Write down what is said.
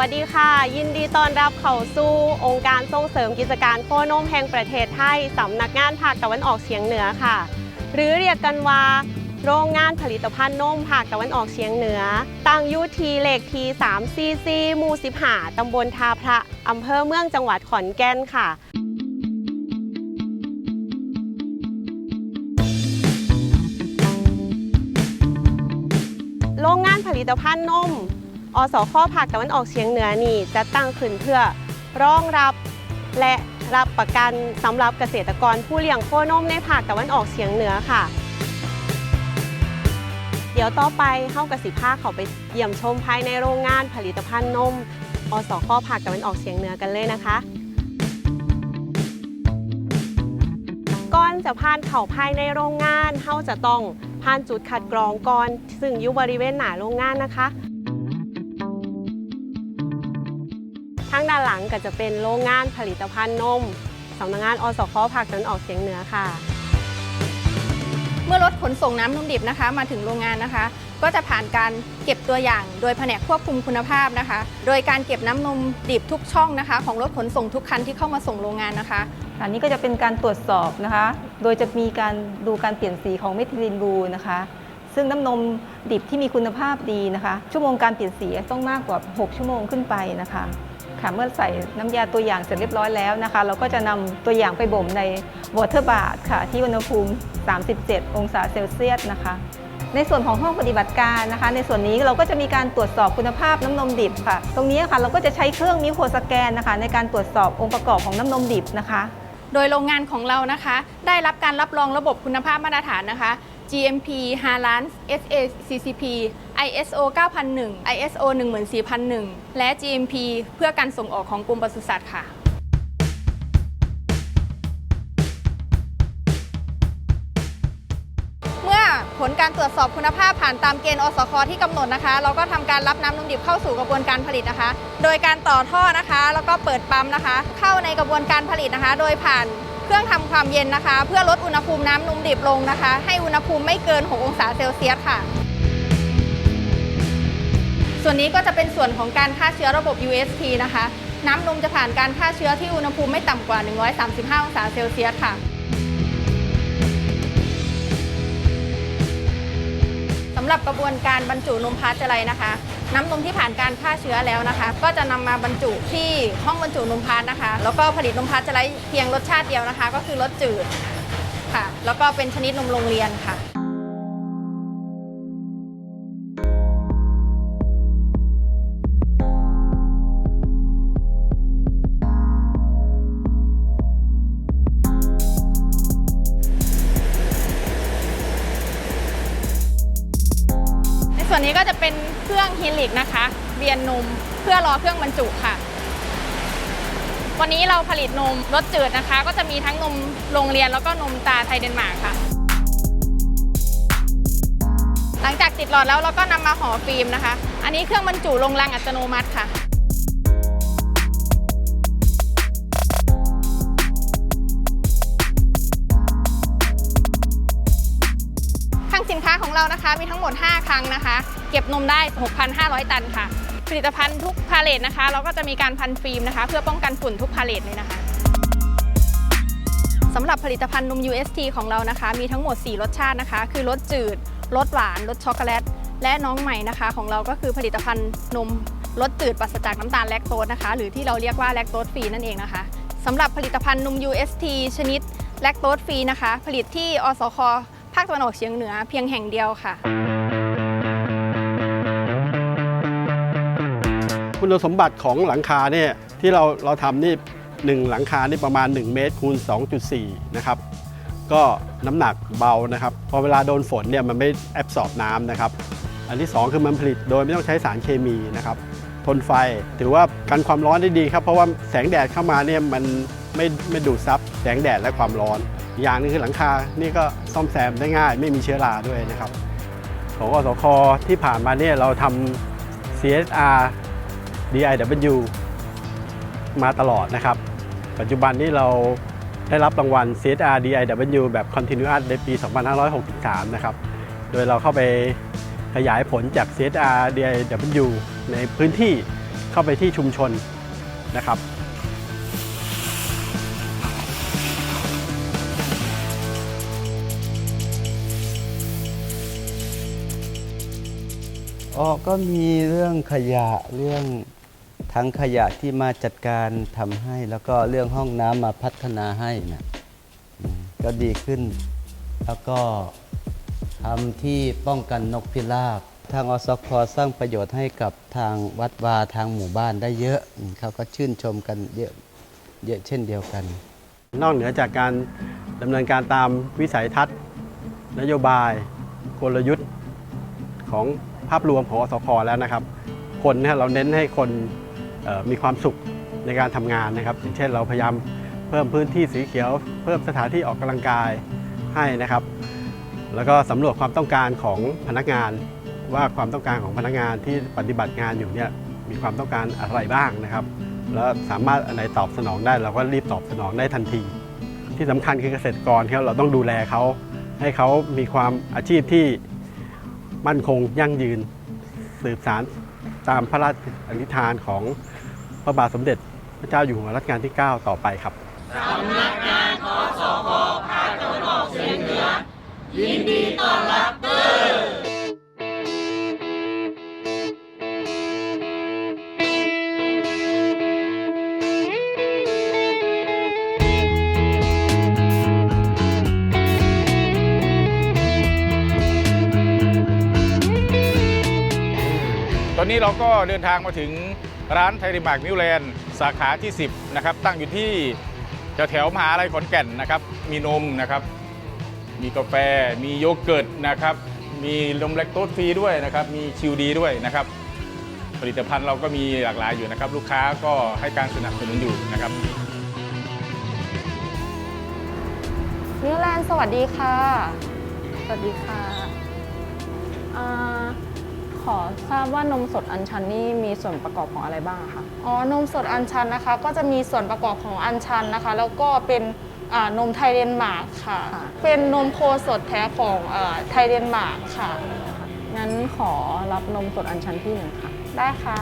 วัสดีค่ะ ยินดีต้อนรับเข้าสู่องค์การส่งเสริมกิจการโคนมแห่งประเทศไทยสำนักงานภาคตะวันออกเฉียงเหนือค่ะ หรือเรียกกันว่าโรงงานผลิตภัณฑ์นมภาคตะวันออกเฉียงเหนือ ตั้งอยู่ที่เลขที่3 c c หมู่15ตำบลทาพระอำเภอเมืองจังหวัดขอนแก่นค่ะโรงงานผลิตภัณฑ์นม อสคภาคตะวันออกเฉียงเหนือนี่จะตั้งขึ้นเพื่อรองรับและรับประกันสำหรับเกษตรกรผู้เลี้ยงโคนมในภาคตะวันออกเฉียงเหนือค่ะ เดี๋ยวต่อไปเข้ากสิภาเขาไปเยี่ยมชมภายในโรงงานผลิตภัณฑ์นม อสคภาคตะวันออกเฉียงเหนือกันเลยนะคะก่อนจะผ่านเข้าภายในโรงงานเฮาจะต้องผ่านจุดคัดกรองก่อน ซึ่งอยู่บริเวณหน้าโรงงานนะคะ หลังก็จะเป็นโรงงานผลิตภัณฑ์นมสำนักงานอสคภาคตะวันออกเฉียงเหนือค่ะ เมื่อรถขนส่งน้ำนมดิบนะคะ มาถึงโรงงานนะคะ ก็จะผ่านการเก็บตัวอย่าง โดยแผนกควบคุมคุณภาพนะคะ โดยการเก็บน้ำนมดิบทุกช่องนะคะ ของรถขนส่งทุกคันที่เข้ามาส่งโรงงานนะคะอันนี้ก็จะเป็นการตรวจสอบนะคะ โดยจะมีการดูการเปลี่ยนสีของเมทิลินบลูนะคะ ซึ่งน้ำนมดิบที่มีคุณภาพดีนะคะ ชั่วโมงการเปลี่ยนสีต้องมากกว่า 6 ชั่วโมงขึ้นไปนะคะ ค่ะเมื่อใส่น้ำยาตัวอย่างเสร็จเรียบร้อยแล้วนะคะ เราก็จะนำตัวอย่างไปบ่มในวอเตอร์บาร์ค่ะที่อุณหภูมิ 37 องศาเซลเซียสนะคะ ในส่วนของห้องปฏิบัติการนะคะ ในส่วนนี้เราก็จะมีการตรวจสอบคุณภาพน้ำนมดิบค่ะ ตรงนี้ค่ะเราก็จะใช้เครื่องมิโครสแกนนะคะ ในการตรวจสอบองค์ประกอบของน้ำนมดิบนะคะ โดยโรงงานของเรานะคะ ได้รับการรับรองระบบคุณภาพมาตรฐานนะคะ GMP h a l a n SACCP ISO 9001 ISO 14001 และ GMP เพื่อการส่งออกของกรมปศุสัตว์ค่ะเมื่อผลการตรวจสอบคุณภาพผ่านตามเกณฑ์อสคที่กำหนดนะคะ เราก็ทำการรับน้ำนมดิบเข้าสู่กระบวนการผลิตนะคะ โดยการต่อท่อนะคะ แล้วก็เปิดปั๊มนะคะ เข้าในกระบวนการผลิตนะคะ โดยผ่าน เครื่องทำความเย็นนะคะ เพื่อลดอุณหภูมิน้ำนมดิบลงนะคะ ให้อุณหภูมิไม่เกิน 6 องศาเซลเซียสค่ะ ส่วนนี้ก็จะเป็นส่วนของการฆ่าเชื้อระบบ UST นะคะ น้ำนมจะผ่านการฆ่าเชื้อที่อุณหภูมิไม่ต่ำกว่า 135 องศาเซลเซียสค่ะสำหรับกระบวนการบรรจุนมพาสเจอไรนะคะ น้ำนมที่ผ่านการฆ่าเชื้อแล้วนะคะ ก็จะนำมาบรรจุที่ห้องบรรจุนมพาสนะคะ แล้วก็ผลิตนมพาสเจะไรเพียงรสชาติเดียวนะคะ ก็คือรสจืดค่ะ แล้วก็เป็นชนิดนมโรงเรียนค่ะ วนนี้ก็จะเป็นเครื่องฮีลิกนะคะเบียนนมเพื่อรอเครื่องบรรจุค่ะ วันนี้เราผลิตนมรสจืดนะคะ ก็จะมีทั้งนมโรงเรียนแล้วก็นมตาไทยเดนมาร์กค่ะ หลังจากติดหลอดแล้วเราก็นำมาห่อฟิล์มนะคะ อันนี้เครื่องบรรจุลงรังอัตโนมัติค่ะ ของเรานะคะ มีทั้งหมด 5 ครั้งนะคะ เก็บนมได้ 6,500 ตันค่ะ ผลิตภัณฑ์ทุกพาเลทนะคะ เราก็จะมีการพันฟิล์มนะคะ เพื่อป้องกันฝุ่นทุกพาเลทเลยนะคะสำหรับผลิตภัณฑ์นม UST ของเรานะคะ มีทั้งหมด 4 รสชาตินะคะ คือรสจืดรสหวานรสช็อกโกแลต และน้องใหม่นะคะ ของเราก็คือผลิตภัณฑ์นมรสจืดปราศจากน้ำตาลแลคโตสนะคะ หรือที่เราเรียกว่าแลคโตสฟรีนั่นเองนะคะสำหรับผลิตภัณฑ์นม UST ชนิดแลคโตสฟรีนะคะ ผลิตที่อสค ภาคตะวันออกเฉียงเหนือเพียงแห่งเดียวค่ะ คุณสมบัติของหลังคาเนี่ยที่เราเราทำนี่หนึ่งหลังคานี่ประมาณ 1 เมตรคูณ 2.4 นะครับ ก็น้ำหนักเบานะครับ พอเวลาโดนฝนเนี่ยมันไม่แอบสอบน้ำนะครับ อันที่ 2 คือมันผลิตโดยไม่ต้องใช้สารเคมีนะครับ ทนไฟถือว่ากันความร้อนได้ดีครับ เพราะว่าแสงแดดเข้ามาเนี่ยมันไม่ไม่ดูดซับแสงแดดและความร้อน อย่างนึงคือหลังคา นี่ก็ซ่อมแซมได้ง่าย ไม่มีเชื้อราด้วยนะครับของอสคที่ผ่านมาเนี่ยเราทำ CSR DIW มาตลอดนะครับ ปัจจุบันนี้เราได้รับรางวัล CSR DIW แบบ Continuous ในปี 2563 นะครับ โดยเราเข้าไปขยายผลจาก CSR DIW ในพื้นที่เข้าไปที่ชุมชนนะครับ อ๋อก็มีเรื่องขยะเรื่องทั้งขยะที่มาจัดการทำให้ แล้วก็เรื่องห้องน้ำมาพัฒนาให้นะอืมก็ดีขึ้น แล้วก็ทำที่ป้องกันนกพิราบ ทางอสคสร้างประโยชน์ให้กับทางวัดวาทางหมู่บ้านได้เยอะอืมเขาก็ชื่นชมกันเยอะเยอะเช่นเดียวกัน นอกเหนือจากการดำเนินการตามวิสัยทัศน์ นโยบายกลยุทธ์ของ ภาพรวมของอสคแล้วนะครับ คนเนี่ยเราเน้นให้คนมีความสุขในการทำงานนะครับ อย่างเช่นเราพยายามเพิ่มพื้นที่สีเขียว เพิ่มสถานที่ออกกำลังกายให้นะครับ แล้วก็สำรวจความต้องการของพนักงาน ว่าความต้องการของพนักงานที่ปฏิบัติงานอยู่เนี่ยมีความต้องการอะไรบ้างนะครับ แล้วสามารถอันไหนตอบสนองได้เราก็รีบตอบสนองได้ทันที ที่สำคัญคือเกษตรกรครับเราต้องดูแลเขาให้เขามีความอาชีพที่ มั่นคงยั่งยืน สืบสารตามพระราชอนิธานของพระบาทสมเด็จพระเจ้าอยู่หัวรัชกาลที่ 9 ต่อไปครับตอนนี้เร อนนี้เราก็เดินทางมาถึงร้านไทยริมาร์กมิวแลนด์สาขาที่ 10 นะครับ ตั้งอยู่ที่แถวแถวมหาลัยขอนแก่นนะครับ มีนมนะครับ มีกาแฟ มีโยเกิร์ตนะครับ มีนมแลคโตสฟรีด้วยนะครับ มีคิวดีด้วยนะครับ ผลิตภัณฑ์เราก็มีหลากหลายอยู่นะครับ ลูกค้าก็ให้การสนับสนุนอยู่นะครับนิวแลนด์สวัสดีค่ะ สวัสดีค่ะอ่า ขอทราบว่านมสดอัญชันนี่มีส่วนประกอบของอะไรบ้างอะคะอ๋อนมสดอัญชันนะคะ ก็จะมีส่วนประกอบของอัญชันนะคะ แล้วก็เป็นอ่านมไทยเดนมาร์กค่ะ เป็นนมโคสดแท้ของอาไทยเดนมาร์กค่ะงั้นขอรับนมสดอัญชันที่หนึ่งค่ะ ได้ค่ะ